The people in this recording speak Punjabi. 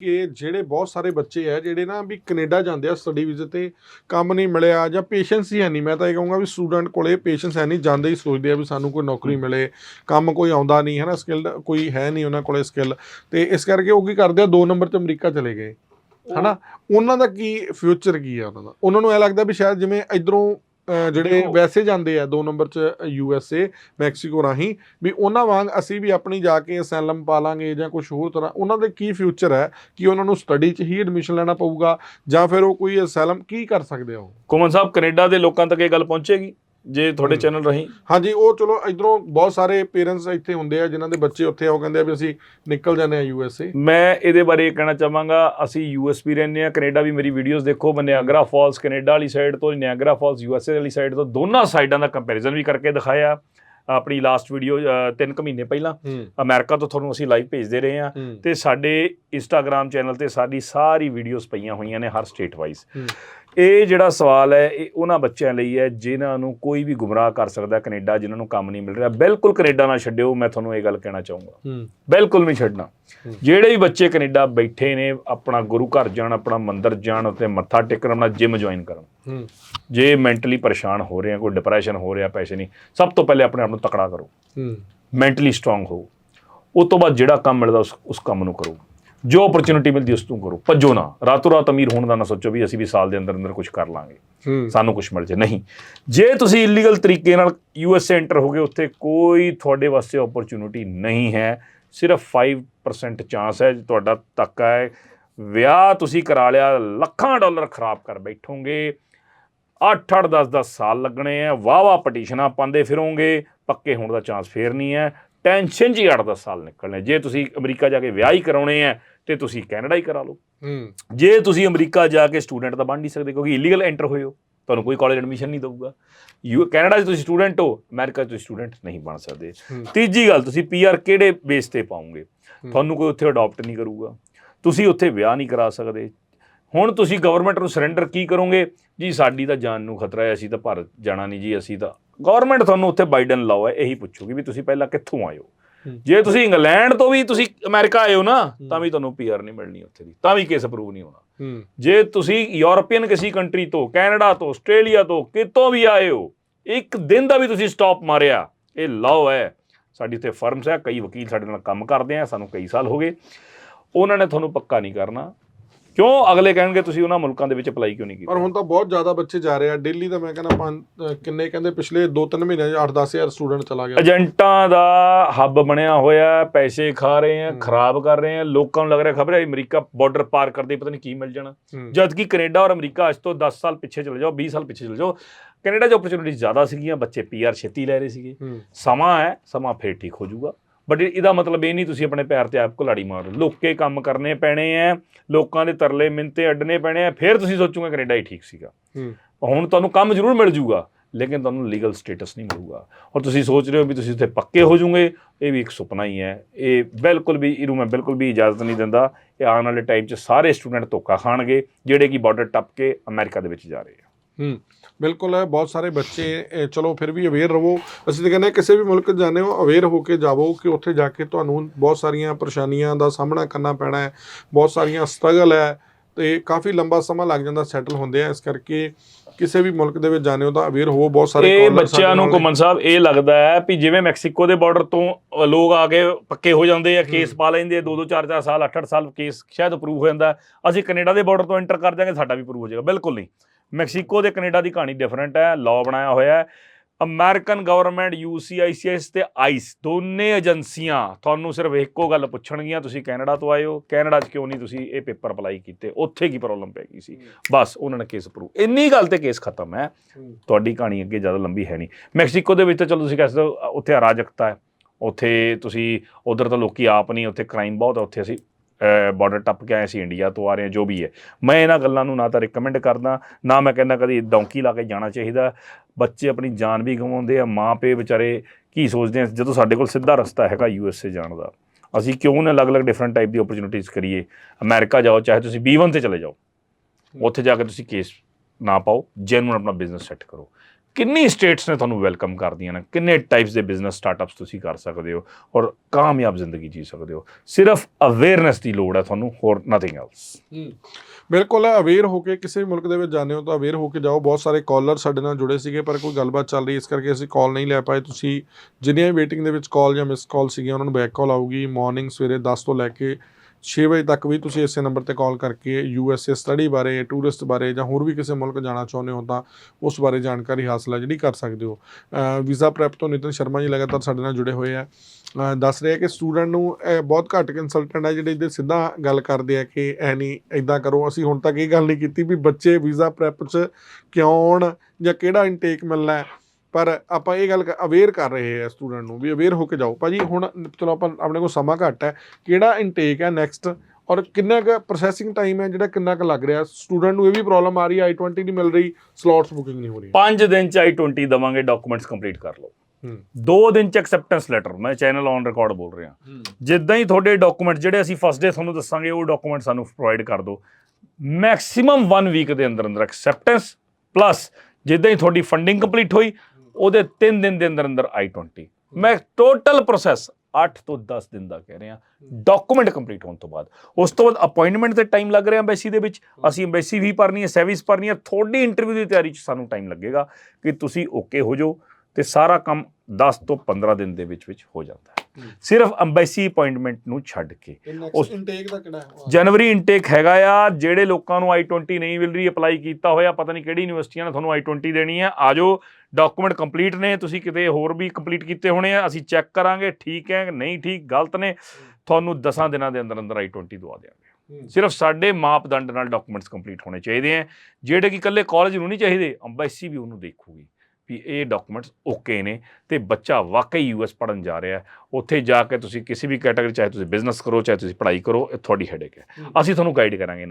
ਕਿ ਜਿਹੜੇ ਬਹੁਤ ਸਾਰੇ ਬੱਚੇ ਆ ਜਿਹੜੇ ਨਾ ਵੀ ਕੈਨੇਡਾ ਜਾਂਦੇ ਆ ਸਟੱਡੀ ਵੀਜ਼ੇ ਤੇ ਕੰਮ ਨਹੀਂ ਮਿਲਿਆ ਜਾਂ ਪੇਸ਼ੈਂਸ ਹੀ ਹੈ ਨਹੀਂ। ਮੈਂ ਤਾਂ ਇਹ ਕਹੂੰਗਾ ਵੀ ਸਟੂਡੈਂਟ ਕੋਲੇ ਪੇਸ਼ੈਂਸ ਹੈ ਨਹੀਂ ਜਾਂਦੇ ਹੀ ਸੋਚਦੇ ਆ ਵੀ ਸਾਨੂੰ ਕੋਈ ਨੌਕਰੀ ਮਿਲੇ ਕੰਮ ਕੋਈ ਆਉਂਦਾ ਨਹੀਂ ਹੈ ਨਾ ਸਕਿੱਲ ਕੋਈ ਹੈ ਨਹੀਂ ਉਹਨਾਂ ਕੋਲੇ ਸਕਿੱਲ ਤੇ ਇਸ ਕਰਕੇ ਉਹ ਕੀ ਕਰਦੇ ਆ ਦੋ ਨੰਬਰ ਤੇ ਅਮਰੀਕਾ ਚਲੇ ਗਏ ਹਨਾ। ਉਹਨਾਂ ਦਾ ਕੀ ਫਿਊਚਰ ਕੀ ਆ ਉਹਨਾਂ ਦਾ? ਉਹਨਾਂ ਨੂੰ ਐ ਲੱਗਦਾ ਵੀ ਸ਼ਾਇਦ ਜਿਵੇਂ ਇਧਰੋਂ ਜਿਹੜੇ। ਵੈਸੇ ਜਾਂਦੇ ਆ ਦੋ ਨੰਬਰ ਚ ਯੂ ਐਸ ਏ ਮੈਕਸੀਕੋ ਰਾਹੀਂ ਵੀ ਉਹਨਾਂ ਵਾਂਗ ਅਸੀਂ ਵੀ ਆਪਣੀ ਜਾ ਕੇ ਅਸੈਲਮ ਪਾ ਲਾਂਗੇ ਜਾਂ ਕੁਝ ਹੋਰ ਤਰ੍ਹਾਂ ਉਹਨਾਂ ਦੇ ਕੀ ਫਿਊਚਰ ਹੈ ਕਿ ਉਹਨਾਂ ਨੂੰ ਸਟੱਡੀ 'ਚ ਹੀ ਐਡਮਿਸ਼ਨ ਲੈਣਾ ਪਊਗਾ ਜਾਂ ਫਿਰ ਉਹ ਕੋਈ ਅਸੈਲਮ ਕੀ ਕਰ ਸਕਦੇ ਆ ਉਹ ਕੁਮਨ ਸਾਹਿਬ ਕੈਨੇਡਾ ਦੇ ਲੋਕਾਂ ਤੱਕ ਇਹ ਗੱਲ ਪਹੁੰਚੇਗੀ ਜੇ ਤੁਹਾਡੇ। ਚੈਨਲ ਰਹੀ? ਹਾਂਜੀ ਉਹ ਚਲੋ ਇਧਰੋਂ ਬਹੁਤ ਸਾਰੇ ਪੇਰੈਂਟਸ ਇੱਥੇ ਹੁੰਦੇ ਆ ਜਿਨ੍ਹਾਂ ਦੇ ਬੱਚੇ ਉੱਥੇ ਆ ਉਹ ਕਹਿੰਦੇ ਆ ਵੀ ਅਸੀਂ ਨਿਕਲ ਜਾਂਦੇ ਆ ਯੂ ਐਸ ਏ ਮੈਂ ਇਹਦੇ ਬਾਰੇ ਇਹ ਕਹਿਣਾ ਚਾਹਾਂਗਾ ਅਸੀਂ ਯੂਐਸਪੀ ਰਹਿੰਦੇ ਆ ਕੈਨੇਡਾ ਵੀ ਮੇਰੀ ਵੀਡੀਓਜ਼ ਦੇਖੋ ਮੈਂ ਨਿਆਗਰਾ ਫਾਲਸ ਕੈਨੇਡਾ ਵਾਲੀ ਸਾਈਡ ਤੋਂ ਨਿਆਗਰਾ ਫਾਲਸ ਯੂਐਸਏ ਵਾਲੀ ਸਾਈਡ ਤੋਂ ਦੋਨਾਂ ਸਾਈਡਾਂ ਦਾ ਕੰਪੈਰੀਜ਼ਨ ਵੀ ਕਰਕੇ ਦਿਖਾਇਆ। ਆਪਣੀ ਲਾਸਟ ਵੀਡੀਓ 3 ਕੁ ਮਹੀਨੇ ਪਹਿਲਾਂ ਅਮਰੀਕਾ ਤੋਂ ਤੁਹਾਨੂੰ ਅਸੀਂ ਲਾਈਵ ਭੇਜਦੇ ਰਹੇ ਹੂੰ। ਤੇ ਸਾਡੇ ਇੰਸਟਾਗ੍ਰam ਚੈਨਲ ਤੇ ਸਾਡੀ ਸਾਰੀ ਵੀਡੀਓਜ਼ ਪਈਆਂ ਹੋਈਆਂ ਨੇ ਹਰ ਸਟੇਟ ਵਾਈਜ਼। ਇਹ ਜਿਹੜਾ ਸਵਾਲ ਹੈ ਇਹ ਉਹਨਾਂ ਬੱਚਿਆਂ ਲਈ ਹੈ ਜਿਨ੍ਹਾਂ ਨੂੰ ਕੋਈ ਵੀ ਗੁੰਮਰਾਹ ਕਰ ਸਕਦਾ ਕੈਨੇਡਾ ਜਿਨ੍ਹਾਂ ਨੂੰ ਕੰਮ ਨਹੀਂ ਮਿਲ ਰਿਹਾ। ਬਿਲਕੁਲ ਕੈਨੇਡਾ ਨਾ ਛੱਡਿਓ ਮੈਂ ਤੁਹਾਨੂੰ ਇਹ ਗੱਲ ਕਹਿਣਾ ਚਾਹੂੰਗਾ। ਬਿਲਕੁਲ ਨਹੀਂ ਛੱਡਣਾ। ਜਿਹੜੇ ਵੀ ਬੱਚੇ ਕੈਨੇਡਾ ਬੈਠੇ ਨੇ ਆਪਣਾ ਗੁਰੂ ਘਰ ਜਾਣ ਆਪਣਾ ਮੰਦਿਰ ਜਾਣ ਉੱਤੇ ਮੱਥਾ ਟੇਕਣ ਆਪਣਾ ਜਿਮ ਜੁਆਇਨ ਕਰਨ। ਜੇ ਮੈਂਟਲੀ ਪਰੇਸ਼ਾਨ ਹੋ ਰਹੇ ਆ ਕੋਈ ਡਿਪਰੈਸ਼ਨ ਹੋ ਰਿਹਾ ਪੈਸੇ ਨਹੀਂ ਸਭ ਤੋਂ ਪਹਿਲੇ ਆਪਣੇ ਆਪ ਨੂੰ ਤਕੜਾ ਕਰੋ। ਮੈਂਟਲੀ ਸਟਰੋਂਗ ਹੋ। ਉਸ ਤੋਂ ਬਾਅਦ ਜਿਹੜਾ ਕੰਮ ਮਿਲਦਾ ਉਸ ਉਸ ਕੰਮ ਨੂੰ ਕਰੋ। ਜੋ ਓਪਰਚੁਨਿਟੀ ਮਿਲਦੀ ਉਸ ਤੋਂ ਕਰੋ। ਭੱਜੋ ਨਾ। ਰਾਤੋਂ ਰਾਤ ਅਮੀਰ ਹੋਣ ਦਾ ਨਾ ਸੋਚੋ ਵੀ ਅਸੀਂ ਵੀ ਸਾਲ ਦੇ ਅੰਦਰ ਅੰਦਰ ਕੁਝ ਕਰ ਲਾਂਗੇ। ਸਾਨੂੰ ਕੁਝ ਮਿਲ ਜੇ। ਨਹੀਂ। ਜੇ ਤੁਸੀਂ ਇਲੀਗਲ ਤਰੀਕੇ ਨਾਲ ਯੂ ਐੱਸ ਏ ਐਂਟਰ ਹੋਗੇ ਉੱਥੇ ਕੋਈ ਤੁਹਾਡੇ ਵਾਸਤੇ ਓਪਰਚੁਨਿਟੀ ਨਹੀਂ ਹੈ। ਸਿਰਫ 5% ਚਾਂਸ ਹੈ ਤੁਹਾਡਾ ਤੱਕਾ ਹੈ। ਵਿਆਹ ਤੁਸੀਂ ਕਰਾ ਲਿਆ ਲੱਖਾਂ ਡਾਲਰ ਖਰਾਬ ਕਰ ਬੈਠੋਗੇ। 8-8 10-10 ਸਾਲ ਲੱਗਣੇ ਆ। ਵਾਵਾ ਪਟੀਸ਼ਨਾਂ ਪਾਉਂਦੇ ਫਿਰੋਂਗੇ। ਪੱਕੇ ਹੋਣ ਦਾ ਚਾਂਸ ਫੇਰ ਨਹੀਂ ਹੈ। ਟੈਨਸ਼ਨ ਜੀ 8-10 ਸਾਲ ਨਿਕਲਣੇ। ਜੇ ਤੁਸੀਂ ਅਮਰੀਕਾ ਜਾ ਕੇ ਵਿਆਹ ਹੀ ਕਰਾਉਣੇ ਆ ਤੇ ਤੁਸੀਂ ਕੈਨੇਡਾ ਹੀ ਕਰਾ ਲਓ। ਹੂੰ। ਜੇ ਤੁਸੀਂ ਅਮਰੀਕਾ ਜਾ ਕੇ ਸਟੂਡੈਂਟ ਤਾਂ ਬਣ ਨਹੀਂ ਸਕਦੇ ਕਿਉਂਕਿ ਇਲੀਗਲ ਐਂਟਰ ਹੋਏ ਹੋ। ਤੁਹਾਨੂੰ ਕੋਈ ਕਾਲਜ ਐਡਮਿਸ਼ਨ ਨਹੀਂ ਦਊਗਾ। ਯੂ ਕੈਨੇਡਾ 'ਚ ਤੁਸੀਂ ਸਟੂਡੈਂਟ ਹੋ ਅਮਰੀਕਾ 'ਚ ਤੁਸੀਂ ਸਟੂਡੈਂਟ ਨਹੀਂ ਬਣ ਸਕਦੇ। ਤੀਜੀ ਗੱਲ ਤੁਸੀਂ ਪੀਆਰ ਕਿਹੜੇ ਬੇਸ ਤੇ ਪਾਉਂਗੇ ਤੁਹਾਨੂੰ ਕੋਈ ਉੱਥੇ ਅਡਾਪਟ ਨਹੀਂ ਕਰੂਗਾ। ਤੁਸੀਂ ਉੱਥੇ ਵਿਆਹ ਨਹੀਂ ਕਰਾ ਸਕਦੇ। ਹੁਣ ਤੁਸੀਂ ਗਵਰਨਮੈਂਟ ਨੂੰ ਸਰੈਂਡਰ ਕੀ ਕਰੋਗੇ? ਜੀ ਸਾਡੀ ਤਾਂ ਜਾਨ ਨੂੰ ਖਤਰਾ ਹੈ ਅਸੀਂ ਤਾਂ ਭਾਰਤ ਜਾਣਾ ਨਹੀਂ ਜੀ ਅਸੀਂ ਤਾਂ ਗਵਰਨਮੈਂਟ ਤੁਹਾਨੂੰ ਉੱਥੇ ਬਾਈਡਨ ਲਾਓ ਹੈ ਇਹੀ ਪੁੱਛੂਗੀ ਵੀ ਤੁਸੀਂ ਪਹਿਲਾਂ ਕਿੱਥੋਂ ਆਏ ਹੂੰ। ਜੇ ਤੁਸੀਂ ਇੰਗਲੈਂਡ ਤੋਂ ਵੀ ਤੁਸੀਂ ਅਮਰੀਕਾ ਆਏ ਹੋ ਨਾ। ਤਾਂ ਵੀ ਤੁਹਾਨੂੰ ਪੀਆਰ ਨਹੀਂ ਮਿਲਣੀ ਉੱਥੇ ਦੀ ਤਾਂ ਵੀ ਕੇਸ ਅਪਰੂਵ ਨਹੀਂ ਹੋਣਾ। ਜੇ ਤੁਸੀਂ ਯੂਰਪੀਅਨ ਕਿਸੇ ਕੰਟਰੀ ਤੋਂ ਕੈਨੇਡਾ ਤੋਂ ਆਸਟ੍ਰੇਲੀਆ ਤੋਂ ਕਿਤੋਂ ਵੀ ਆਏ ਹੋ ਇੱਕ ਦਿਨ ਦਾ ਵੀ ਤੁਸੀਂ ਸਟਾਪ ਮਾਰਿਆ ਇਹ ਲਾਓ ਹੈ ਸਾਡੀ ਇੱਥੇ ਫਰਮਸ ਹੈ ਕਈ ਵਕੀਲ ਸਾਡੇ ਨਾਲ ਕੰਮ ਕਰਦੇ ਆ ਸਾਨੂੰ ਕਈ ਸਾਲ ਹੋ ਗਏ ਉਹਨਾਂ ਨੇ ਤੁਹਾਨੂੰ ਪੱਕਾ ਨਹੀਂ ਕਰਨਾ। ਕਿਉਂ ਅਗਲੇ ਕਹਿਣਗੇ ਤੁਸੀਂ ਉਹਨਾਂ ਮੁਲਕਾਂ ਦੇ ਵਿੱਚ ਅਪਲਾਈ ਕਿਉਂ ਨਹੀਂ ਪਰ ਕੀਤਾ ਹੁਣ ਤਾਂ ਬਹੁਤ ਜ਼ਿਆਦਾ ਬੱਚੇ ਜਾ ਰਹੇ ਆ। ਦਿੱਲੀ ਦਾ ਮੈਂ ਕਹਿੰਦਾ ਪੰਜ ਕਿੰਨੇ ਕਹਿੰਦੇ ਪਿਛਲੇ 2-3 ਮਹੀਨਿਆਂ 'ਚ 8-10 ਹਜ਼ਾਰ ਸਟੂਡੈਂਟ ਚਲਾ ਗਿਆ। ਏਜੰਟਾਂ ਦਾ ਹੱਬ ਬਣਿਆ ਹੋਇਆ ਪੈਸੇ ਖਾ ਰਹੇ ਆ। ਖਰਾਬ ਕਰ ਰਹੇ ਆ। ਲੋਕਾਂ ਨੂੰ ਲੱਗ ਰਿਹਾ ਖਬਰ ਹੈ ਅਮਰੀਕਾ ਬਾਰਡਰ ਪਾਰ ਕਰਦੇ ਪਤਾ ਨਹੀਂ ਕੀ ਮਿਲ ਜਾਣਾ। ਜਦ ਕਿ ਕੈਨੇਡਾ ਔਰ ਅਮਰੀਕਾ ਅੱਜ ਤੋਂ 10 ਸਾਲ ਪਿੱਛੇ ਚਲੇ ਜਾਓ 20 ਸਾਲ ਪਿੱਛੇ ਚਲੇ ਜਾਓ ਕੈਨੇਡਾ 'ਚ ਓਪਰਚੁਨਿਟੀ ਜ਼ਿਆਦਾ ਸੀਗੀਆਂ ਬੱਚੇ ਪੀਆਰ ਛੇਤੀ ਲੈ ਰਹੇ ਸੀਗੇ। ਸਮਾਂ ਹੈ ਸਮਾਂ ਫੇਰ ਠੀਕ ਹੋ ਜਾਊਗਾ। ਬਟ ਇਹਦਾ ਮਤਲਬ ਇਹ ਨਹੀਂ ਤੁਸੀਂ ਆਪਣੇ ਪੈਰ ਤੇ ਆਪ ਕੁਲਾੜੀ ਮਾਰੋ ਲੋਕੇ ਕੰਮ ਕਰਨੇ ਪੈਣੇ ਆ ਲੋਕਾਂ ਦੇ ਤਰਲੇ ਮਿੰਤੇ ਅੱਡਨੇ ਪੈਣੇ ਆ ਫਿਰ ਤੁਸੀਂ ਸੋਚੋਗੇ ਕੈਨੇਡਾ ਹੀ ਠੀਕ ਸੀਗਾ। ਹੁਣ ਤੁਹਾਨੂੰ ਕੰਮ ਜ਼ਰੂਰ ਮਿਲ ਜਾਊਗਾ ਲੇਕਿਨ ਤੁਹਾਨੂੰ ਲੀਗਲ ਸਟੇਟਸ ਨਹੀਂ ਮਿਲੂਗਾ। ਔਰ ਤੁਸੀਂ ਸੋਚ ਰਹੇ ਹੋ ਵੀ ਤੁਸੀਂ ਉੱਥੇ ਪੱਕੇ ਹੋ ਜਾਓਗੇ ਇਹ ਵੀ ਇੱਕ ਸੁਪਨਾ ਹੀ ਹੈ। ਇਹ ਬਿਲਕੁਲ ਵੀ ਇਹਨੂੰ ਮੈਂ ਬਿਲਕੁਲ ਵੀ ਇਜਾਜ਼ਤ ਨਹੀਂ ਦਿੰਦਾ। ਇਹ ਆਉਣ ਵਾਲੇ ਟਾਈਮ 'ਚ ਸਾਰੇ ਸਟੂਡੈਂਟ ਧੋਖਾ ਖਾਣਗੇ ਜਿਹੜੇ ਕਿ ਬਾਰਡਰ ਟੱਪ ਕੇ ਅਮਰੀਕਾ ਦੇ ਵਿੱਚ ਜਾ ਰਹੇ ਆ। ਹੂੰ ਬਿਲਕੁਲ ਹੈ ਬਹੁਤ ਸਾਰੇ ਬੱਚੇ ਚਲੋ ਫਿਰ ਵੀ ਅਵੇਅਰ ਰਹੋ। ਅਸੀਂ ਤਾਂ ਕਹਿੰਦੇ ਹਾਂ ਕਿਸੇ ਵੀ ਮੁਲਕ ਜਾਂਦੇ ਹੋ ਅਵੇਅਰ ਹੋ ਕੇ ਜਾਵੋ ਕਿ ਉੱਥੇ ਜਾ ਕੇ ਤੁਹਾਨੂੰ ਬਹੁਤ ਸਾਰੀਆਂ ਪਰੇਸ਼ਾਨੀਆਂ ਦਾ ਸਾਹਮਣਾ ਕਰਨਾ ਪੈਣਾ ਹੈ ਬਹੁਤ ਸਾਰੀਆਂ ਸਟਰਗਲ ਹੈ ਤੇ ਕਾਫੀ ਲੰਬਾ ਸਮਾਂ ਲੱਗ ਜਾਂਦਾ ਸੈਟਲ ਹੁੰਦੇ ਆ ਇਸ ਕਰਕੇ ਕਿਸੇ ਵੀ ਮੁਲਕ ਦੇ ਵਿੱਚ ਜਾਂਦੇ ਹੋ ਤਾਂ ਅਵੇਅਰ ਹੋਵੋ ਬਹੁਤ ਸਾਰੇ ਇਹ ਬੱਚਿਆਂ ਨੂੰ ਕੁਮਨ ਸਾਹਿਬ ਇਹ ਲੱਗਦਾ ਹੈ ਵੀ ਜਿਵੇਂ ਮੈਕਸੀਕੋ ਦੇ ਬਾਰਡਰ ਤੋਂ ਲੋਕ ਆ ਕੇ ਪੱਕੇ ਹੋ ਜਾਂਦੇ ਆ ਕੇਸ ਪਾ ਲੈਂਦੇ ਆ 2 2 4 4 ਸਾਲ 8 8 ਸਾਲ ਕੇਸ ਸ਼ਾਇਦ ਅਪਰੂਵ ਹੋ ਜਾਂਦਾ। ਅਸੀਂ ਕੈਨੇਡਾ ਦੇ ਬਾਰਡਰ ਤੋਂ ਐਂਟਰ ਕਰ ਜਾਾਂਗੇ ਸਾਡਾ ਵੀ ਅਪਰੂਵ ਹੋ ਜਾਏਗਾ ਬਿਲਕੁਲ ਨਹੀਂ। ਮੈਕਸੀਕੋ ਤੇ ਕੈਨੇਡਾ ਦੀ ਕਹਾਣੀ ਡਿਫਰੈਂਟ ਹੈ ਲਾਅ ਬਣਾਇਆ ਹੋਇਆ ਹੈ। ਅਮਰੀਕਨ ਗਵਰਨਮੈਂਟ ਯੂਸੀਆਈਸੀਐਸ ਤੇ ਆਈਸ ਦੋਨੇ ਏਜੰਸੀਆਂ ਤੁਹਾਨੂੰ ਸਿਰਫ ਇੱਕੋ ਗੱਲ ਪੁੱਛਣਗੀਆਂ ਤੁਸੀਂ ਕੈਨੇਡਾ ਤੋਂ ਆਏ ਹੋ ਕੈਨੇਡਾ 'ਚ ਕਿਉਂ ਨਹੀਂ ਤੁਸੀਂ ਇਹ ਪੇਪਰ ਅਪਲਾਈ ਕੀਤੇ? ਉੱਥੇ ਕੀ ਪ੍ਰੋਬਲਮ ਪੈ ਗਈ ਸੀ? ਬਸ ਉਹਨਾਂ ਨੇ ਕੇਸ ਅਪਰੂਵ ਇੰਨੀ ਗੱਲ ਤੇ ਕੇਸ ਖਤਮ ਹੈ। ਹੂੰ। ਤੁਹਾਡੀ ਕਹਾਣੀ ਅੱਗੇ ਜ਼ਿਆਦਾ ਲੰਬੀ ਹੈ ਨਹੀਂ। ਮੈਕਸੀਕੋ ਦੇ ਵਿੱਚ ਤਾਂ ਚਲੋ ਤੁਸੀਂ ਕਹਿ ਸਕਦੇ ਹੋ ਉੱਥੇ ਅਰਾਜਕਤਾ ਹੈ। ਉੱਥੇ ਤੁਸੀਂ ਉਧਰ ਤਾਂ ਲੋਕੀ ਆਪ ਨਹੀਂ ਉੱਥੇ ਕ੍ਰਾਈਮ ਬਹੁਤ ਹੈ ਉੱਥੇ ਅਸੀਂ ਬਾਰਡਰ ਟੱਪ ਕੇ ਆਏ ਸੀ ਇੰਡੀਆ ਤੋਂ ਆ ਰਹੇ ਜੋ ਵੀ ਹੈ। ਮੈਂ ਇਹਨਾਂ ਗੱਲਾਂ ਨੂੰ ਨਾ ਤਾਂ ਰਿਕਮੈਂਡ ਕਰਦਾ ਨਾ ਮੈਂ ਕਹਿੰਦਾ ਕਦੀ ਡੌਂਕੀ ਲਾ ਕੇ ਜਾਣਾ ਚਾਹੀਦਾ। ਬੱਚੇ ਆਪਣੀ ਜਾਨ ਵੀ ਗਵਾਉਂਦੇ ਆ ਮਾਂ ਪੇ ਵਿਚਾਰੇ ਕੀ ਸੋਚਦੇ ਆ ਜਦੋਂ ਸਾਡੇ ਕੋਲ ਸਿੱਧਾ ਰਸਤਾ ਹੈਗਾ ਯੂਐਸਏ ਜਾਣ ਦਾ। ਅਸੀਂ ਕਿਉਂ ਨਾ ਅਲੱਗ-ਅਲੱਗ ਡਿਫਰੈਂਟ ਟਾਈਪ ਦੀ ਓਪਰਚੁਨਿਟੀਜ਼ ਕਰੀਏ। ਅਮਰੀਕਾ ਜਾਓ ਚਾਹੇ ਤੁਸੀਂ B1 ਤੇ ਚਲੇ ਜਾਓ। ਉੱਥੇ ਜਾ ਕੇ ਤੁਸੀਂ ਕੇਸ ਨਾ ਪਾਓ ਜੈਨੂਨ ਆਪਣਾ ਬਿਜ਼ਨਸ ਸੈੱਟ ਕਰੋ। ਕਿੰਨੀ ਸਟੇਟਸ ਨੇ ਤੁਹਾਨੂੰ ਵੈਲਕਮ ਕਰਦੀਆਂ ਨੇ? ਕਿੰਨੇ ਟਾਈਪਸ ਦੇ ਬਿਜ਼ਨਸ ਸਟਾਰਟਅਪਸ ਤੁਸੀਂ ਕਰ ਸਕਦੇ ਹੋ ਔਰ ਕਾਮਯਾਬ ਜ਼ਿੰਦਗੀ ਜੀ ਸਕਦੇ ਹੋ? ਸਿਰਫ ਅਵੇਅਰਨੈਸ ਦੀ ਲੋੜ ਹੈ ਤੁਹਾਨੂੰ ਹੋਰ ਨਥਿੰਗ ਐਲਸ ਬਿਲਕੁਲ ਅਵੇਅਰ ਹੋ ਕੇ ਕਿਸੇ ਵੀ ਮੁਲਕ ਦੇ ਵਿੱਚ ਜਾਂਦੇ ਹੋ ਤਾਂ ਅਵੇਅਰ ਹੋ ਕੇ ਜਾਓ। ਬਹੁਤ ਸਾਰੇ ਕਾਲਰ ਸਾਡੇ ਨਾਲ ਜੁੜੇ ਸੀਗੇ ਪਰ ਕੋਈ ਗੱਲਬਾਤ ਚੱਲ ਰਹੀ ਇਸ ਕਰਕੇ ਅਸੀਂ ਕਾਲ ਨਹੀਂ ਲੈ ਪਾਏ। ਤੁਸੀਂ ਜਿੰਨੀਆਂ ਵੇਟਿੰਗ ਦੇ ਵਿੱਚ ਕਾਲ ਜਾਂ ਮਿਸ ਕਾਲ ਸੀਗੀਆਂ ਉਹਨਾਂ ਨੂੰ ਬੈਕ ਕਾਲ ਆਊਗੀ। ਮਾਰਨਿੰਗ ਸਵੇਰੇ 10 ਤੋਂ ਲੈ ਕੇ 6 ਵਜੇ ਤੱਕ ਵੀ ਤੁਸੀਂ ਇਸੇ ਨੰਬਰ ਤੇ ਕਾਲ ਕਰਕੇ ਯੂ ਐਸ ਏ ਸਟੱਡੀ ਬਾਰੇ, ਟੂਰਿਸਟ ਬਾਰੇ ਜਾਂ ਹੋਰ ਵੀ ਕਿਸੇ ਮੁਲਕ ਜਾਣਾ ਚਾਹੁੰਦੇ ਹੋ ਤਾਂ ਉਸ ਬਾਰੇ ਜਾਣਕਾਰੀ ਹਾਸਲ ਹੈ ਜਿਹੜੀ ਕਰ ਸਕਦੇ ਹੋ। ਵੀਜ਼ਾ ਪ੍ਰੈਪ ਤੋਂ ਨਿਤਨ ਸ਼ਰਮਾ ਜੀ ਲਗਾਤਾਰ ਸਾਡੇ ਨਾਲ ਜੁੜੇ ਹੋਏ ਆ। ਦੱਸ ਰਹੇ ਆ ਕਿ ਸਟੂਡੈਂਟ ਨੂੰ ਬਹੁਤ ਘੱਟ ਕੰਸਲਟੈਂਟ ਹੈ ਜਿਹੜੇ ਇਹਦੇ ਸਿੱਧਾ ਗੱਲ ਕਰਦੇ ਆ ਕਿ ਐ ਨਹੀਂ ਐਦਾਂ ਕਰੋ, ਅਸੀਂ ਹੁਣ ਤੱਕ ਇਹ ਗੱਲ ਨਹੀਂ ਕੀਤੀ ਵੀ ਬੱਚੇ ਵੀਜ਼ਾ ਪ੍ਰੈਪ 'ਚ ਕਿਉਂ ਆਉਣ ਜਾਂ ਕਿਹੜਾ ਇਨਟੇਕ ਮਿਲਣਾ ਪਰ ਆਪਾਂ ਇਹ ਗੱਲ ਅਵੇਅਰ ਕਰ ਰਹੇ ਆ ਸਟੂਡੈਂਟ ਨੂੰ ਵੀ ਅਵੇਅਰ ਹੋ ਕੇ ਜਾਓ। ਭਾਜੀ ਹੁਣ ਚਲੋ ਆਪਾਂ ਆਪਣੇ ਕੋਲ ਸਮਾਂ ਘੱਟ ਹੈ ਕਿਹੜਾ ਇਨਟੇਕ ਹੈ ਨੈਕਸਟ ਔਰ ਕਿੰਨਾ ਕੁ ਪ੍ਰੋਸੈਸਿੰਗ ਟਾਈਮ ਹੈ ਜਿਹੜਾ ਕਿੰਨਾ ਕੁ ਲੱਗ ਰਿਹਾ? ਸਟੂਡੈਂਟ ਨੂੰ ਇਹ ਵੀ ਪ੍ਰੋਬਲਮ ਆ ਰਹੀ ਹੈ i20 ਨਹੀਂ ਮਿਲ ਰਹੀ ਸਲੋਟਸ ਬੁਕਿੰਗ ਨਹੀਂ ਹੋ ਰਹੀ 5 ਦਿਨ ਚ i20 ਦਵਾਂਗੇ ਡਾਕੂਮੈਂਟਸ ਕੰਪਲੀਟ ਕਰ ਲਓ। ਹੂੰ। 2 ਦਿਨ ਚ ਐਕਸੈਪਟੈਂਸ ਲੈਟਰ ਮੈਂ ਚੈਨਲ ਔਨ ਰਿਕਾਰਡ ਬੋਲ ਰਿਹਾ। ਜਿੱਦਾਂ ਹੀ ਤੁਹਾਡੇ ਡਾਕੂਮੈਂਟ ਜਿਹੜੇ ਅਸੀਂ ਫਸਟ ਡੇ ਤੁਹਾਨੂੰ ਦੱਸਾਂਗੇ ਉਹ ਡਾਕੂਮੈਂਟ ਸਾਨੂੰ ਪ੍ਰੋਵਾਈਡ ਕਰ ਦਿਓ। ਮੈਕਸਿਮਮ 1 ਵੀਕ ਦੇ ਅੰਦਰ ਅੰਦਰ ਐਕਸੈਪਟੈਂਸ ਪਲੱਸ ਜਿੱਦਾਂ ਹੀ ਤੁਹਾਡੀ ਫੰਡਿੰਗ ਕੰਪਲੀਟ ਹੋਈ ਉਹਦੇ 3 ਦਿਨ ਦੇ ਅੰਦਰ ਅੰਦਰ i20 ਮੈਂ ਟੋਟਲ ਪ੍ਰੋਸੈਸ 8 ਤੋਂ 10 ਦਿਨ ਦਾ ਕਹਿ ਰਿਹਾ। ਡਾਕੂਮੈਂਟ ਕੰਪਲੀਟ ਹੋਣ ਤੋਂ ਬਾਅਦ। ਉਸ ਤੋਂ ਬਾਅਦ ਅਪਾਇੰਟਮੈਂਟ ਤੇ ਟਾਈਮ ਲੱਗ ਰਿਹਾ ਐਮਬੈਸੀ ਦੇ ਵਿੱਚ। ਅਸੀਂ ਐਮਬੈਸੀ ਵੀ ਭਰਨੀ ਹੈ ਸਰਵਿਸ ਭਰਨੀ ਹੈ। ਤੁਹਾਡੀ ਇੰਟਰਵਿਊ ਦੀ ਤਿਆਰੀ 'ਚ ਸਾਨੂੰ ਟਾਈਮ ਲੱਗੇਗਾ ਕਿ ਤੁਸੀਂ ਓਕੇ ਹੋ ਜਾਓ ਤੇ ਸਾਰਾ ਕੰਮ 10 ਤੋਂ 15 ਦਿਨ ਦੇ ਵਿੱਚ ਵਿੱਚ ਹੋ ਜਾਂਦਾ ਹੈ। ਸਿਰਫ ਐਮਬੈਸੀ ਅਪਾਇੰਟਮੈਂਟ ਨੂੰ ਛੱਡ ਕੇ। ਉਸ- ਇਨਟੇਕ ਦਾ ਕਿਹੜਾ ਹੈ? ਜਨਵਰੀ ਇਨਟੇਕ ਹੈਗਾ ਆ ਜਿਹੜੇ ਲੋਕਾਂ ਨੂੰ i20 ਨਹੀਂ ਮਿਲ ਰਹੀ ਅਪਲਾਈ ਕੀਤਾ ਹੋਇਆ ਪਤਾ ਨਹੀਂ ਕਿਹੜੀ ਯੂਨੀਵਰਸਿਟੀਆਂ ਨੇ ਤੁਹਾਨੂੰ i20 ਦੇਣੀ ਹੈ ਆਜੋ ਡਾਕੂਮੈਂਟ ਕੰਪਲੀਟ ਨੇ ਤੁਸੀਂ ਕਿਤੇ ਹੋਰ ਵੀ ਕੰਪਲੀਟ ਕੀਤੇ ਹੋਣੇ ਆ ਅਸੀਂ ਚੈੱਕ ਕਰਾਂਗੇ ਠੀਕ ਹੈ ਨਹੀਂ ਠੀਕ ਗਲਤ ਨੇ। ਤੁਹਾਨੂੰ 10 ਦਿਨਾਂ ਦੇ ਅੰਦਰ ਅੰਦਰ i20 ਦਵਾ ਦਿਆਂਗੇ। ਹੂੰ। ਸਿਰਫ ਸਾਡੇ ਮਾਪਦੰਡ ਨਾਲ ਡਾਕੂਮੈਂਟਸ ਕੰਪਲੀਟ ਹੋਣੇ ਚਾਹੀਦੇ ਆ। ਜਿਹੜੇ ਕਿ ਇਕੱਲੇ ਕਾਲਜ ਨੂੰ ਨਹੀਂ ਚਾਹੀਦੇ ਅੰਬੈਸੀ ਵੀ ਉਹਨੂੰ ਦੇਖੂਗੀ। ਵੀ ਇਹ ਡਾਕੂਮੈਂਟਸ ਓਕੇ ਨੇ ਤੇ ਬੱਚਾ ਵਾਕਈ ਯੂਐਸ ਪੜਨ ਜਾ ਰਿਹਾ ਹੈ ਉੱਥੇ ਜਾ ਕੇ ਤੁਸੀਂ ਕਿਸੇ ਵੀ ਕੈਟਾਗਰੀ ਚਾਹੇ ਤੁਸੀਂ ਬਿਜ਼ਨਸ ਕਰੋ ਚਾਹੇ ਤੁਸੀਂ ਪੜ੍ਹਾਈ ਕਰੋ ਇਹ ਤੁਹਾਡੀ ਹੈਡੇਕ ਹੈ ਹੂੰ। ਅਸੀਂ ਤੁਹਾਨੂੰ ਗਾਈਡ ਕਰਾਂਗੇ ਇਹਨਾਂ